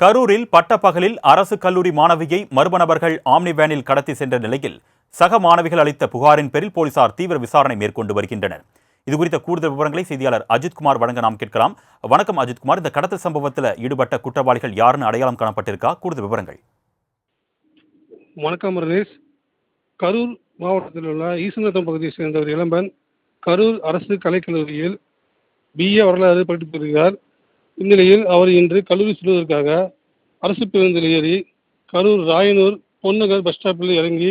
கரூரில் பட்டப்பகலில் அரசு கல்லூரி மாணவியை மர்ம நபர்கள் ஆம்னி வேனில் கடத்தி சென்ற நிலையில் சக மாணவிகள் அளித்த புகாரின் பேரில் போலீசார் தீவிர விசாரணை மேற்கொண்டு வருகின்றனர். இதுகுறித்த கூடுதல் விவரங்களை செய்தியாளர் அஜித்குமார் வழங்க நாம் கேட்கலாம். வணக்கம் அஜித்குமார். இந்த கடத்தல் சம்பவத்தில் ஈடுபட்ட குற்றவாளிகள் யாருன்னு அடையாளம் காணப்பட்டிருக்கா? கூடுதல் விவரங்கள். வணக்கம் ரமேஷ். கரூர் மாவட்டத்தில் உள்ள ஈசநத்தம் பகுதியை சேர்ந்த ஒரு இளம்பன் கரூர் அரசு கலைக்கல்லூரியில் பிஏ வரலாறு படித்து வருகிறார் இந்நிலையில் அவர் இன்று கல்லூரி செல்வதற்காக அரசு பேருந்தில் ஏறி கரூர் ராயனூர் பொன்னகர் பஸ் ஸ்டாப்பில் இறங்கி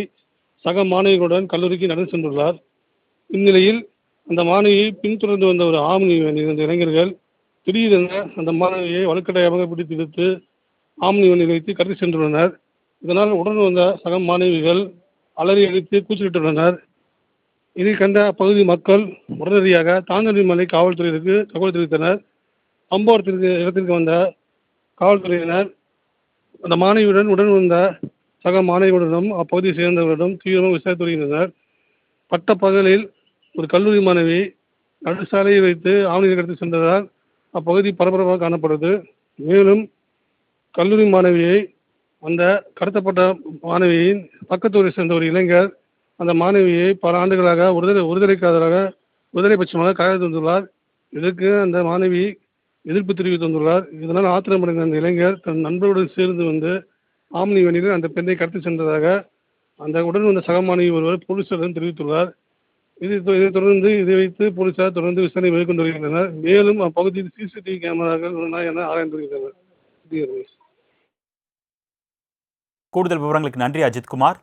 சக மாணவிகளுடன் கல்லூரிக்கு நடந்து சென்றுள்ளார். இந்நிலையில் அந்த மாணவியை பின்தொடர்ந்து வந்த ஒரு ஆம்னி வேனில் இளைஞர்கள் திடீரென அந்த மாணவியை வலுக்கட்டாயமாக பிடித்து இழுத்து ஆம்னி வேனில் வைத்து கடத்தி சென்றுள்ளனர். இதனால் உடன் வந்த சக மாணவிகள் அலறி அடித்து கூச்சலிட்டுள்ளனர். இதை கண்ட அப்பகுதி மக்கள் உடனடியாக தாந்தோணிமலை காவல்துறையினருக்கு தகவல் தெரிவித்தனர். சம்பவத்திற்கு இடத்திற்கு வந்த காவல்துறையினர் அந்த மாணவியுடன் உடன் வந்த சக மாணவியுடனும் அப்பகுதியை சேர்ந்தவரிடம் தீவிரமாக விசாரித்து வருகின்றனர். பட்ட பகலில் ஒரு கல்லூரி மாணவி நடுசாலையை வைத்து ஆவணியை கடத்தி சென்றதால் அப்பகுதி பரபரப்பாக காணப்படுது. மேலும் கல்லூரி மாணவியை அந்த கடத்தப்பட்ட மாணவியின் பக்கத்தூரை சேர்ந்த ஒரு இளைஞர் அந்த மாணவியை பல ஆண்டுகளாக விடுதலை விடுதலைக்காதலாக விடுதலை பட்சமாக காயத்து வந்துள்ளார் இதற்கு அந்த மாணவி எதிர்ப்பு தெரிவித்து வந்துள்ளார் இதனால் ஆத்திரமடைந்த அந்த இளைஞர் தன் நண்பருடன் சேர்ந்து வந்து ஆம்னி வண்டியில் அந்த பெண்ணை கடத்தி சென்றதாக அந்த உடன் வந்த சக மாணவி ஒருவர் போலீசாரிடம் தெரிவித்துள்ளார். இது இதைத் தொடர்ந்து இதை வைத்து போலீசார் தொடர்ந்து விசாரணை மேற்கொண்டு வருகின்றனர். மேலும் அப்பகுதியில் சிசிடிவி கேமராக்கள் உள்ளன என ஆராய்ந்து வருகின்றனர். கூடுதல் விவரங்களுக்கு நன்றி அஜித்குமார்